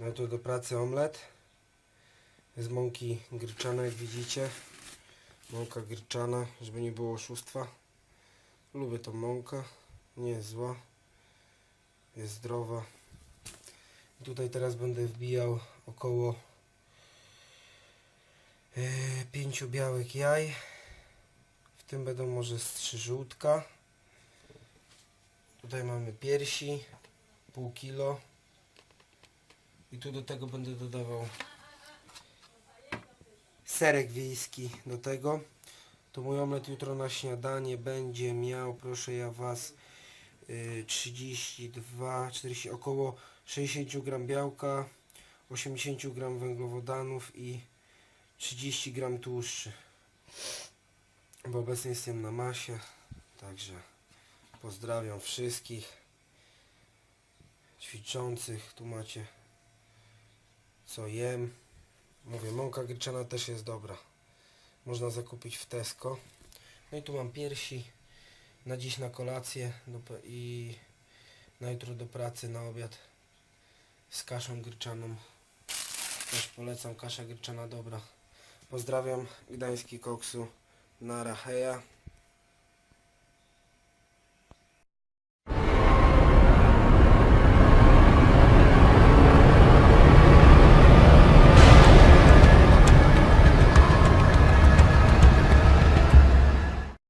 No tu do pracy omlet. Z mąki gryczanej, jak widzicie. Mąka gryczana, żeby nie było oszustwa. Lubię tą mąkę. Nie jest zła. Jest zdrowa. I tutaj teraz będę wbijał około e, pięciu białek jaj. W tym będą może z trzy żółtka. Tutaj mamy piersi, pół kilo. I tu do tego będę dodawał serek wiejski do tego. To mój omlet jutro na śniadanie będzie miał, proszę ja Was, y, 32, 40, około 60 gram białka, 80 gram węglowodanów i 30 gram tłuszczy. Bo obecnie jestem na masie, także pozdrawiam wszystkich ćwiczących. Tu macie co jem. Mówię, mąka gryczana też jest dobra. Można zakupić w Tesco. No i tu mam piersi na dziś na kolację do, i na jutro do pracy na obiad z kaszą gryczaną. Też polecam, kasza gryczana dobra. Pozdrawiam, Gdański Koksu, na Racheja.